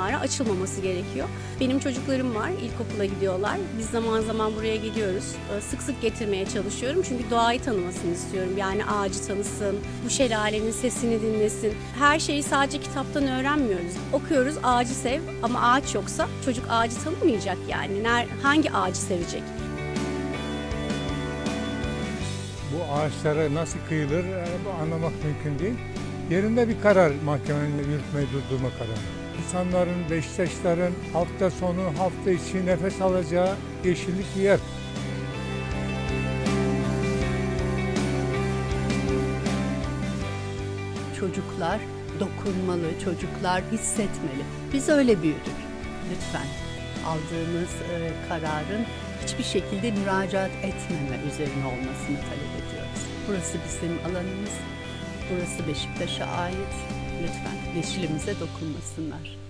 açılmaması gerekiyor. Benim çocuklarım var, ilkokula gidiyorlar. Biz zaman zaman buraya geliyoruz. Ee, Sık sık getirmeye çalışıyorum çünkü doğayı tanımasını istiyorum. Yani ağacı tanısın, bu şelalenin sesini dinlesin. Her şeyi sadece kitaptan öğrenmiyoruz. Okuyoruz ağacı sev ama ağaç yoksa çocuk ağacı tanımayacak yani. Hangi ağacı sevecek? Bu ağaçlara nasıl kıyılır e, anlamak mümkün değil. Yerinde bir karar mahkemenin yürütmeyi durdurma kararı. İnsanların, Beşiktaşların hafta sonu, hafta içi nefes alacağı yeşillik yer. Çocuklar dokunmalı, çocuklar hissetmeli. Biz öyle büyüdük. Lütfen aldığımız e, kararın hiçbir şekilde müracaat etmeme üzerine olmasını talep ediyoruz. Burası bizim alanımız. Burası Beşiktaş'a ait. Lütfen yeşilimize dokunmasınlar.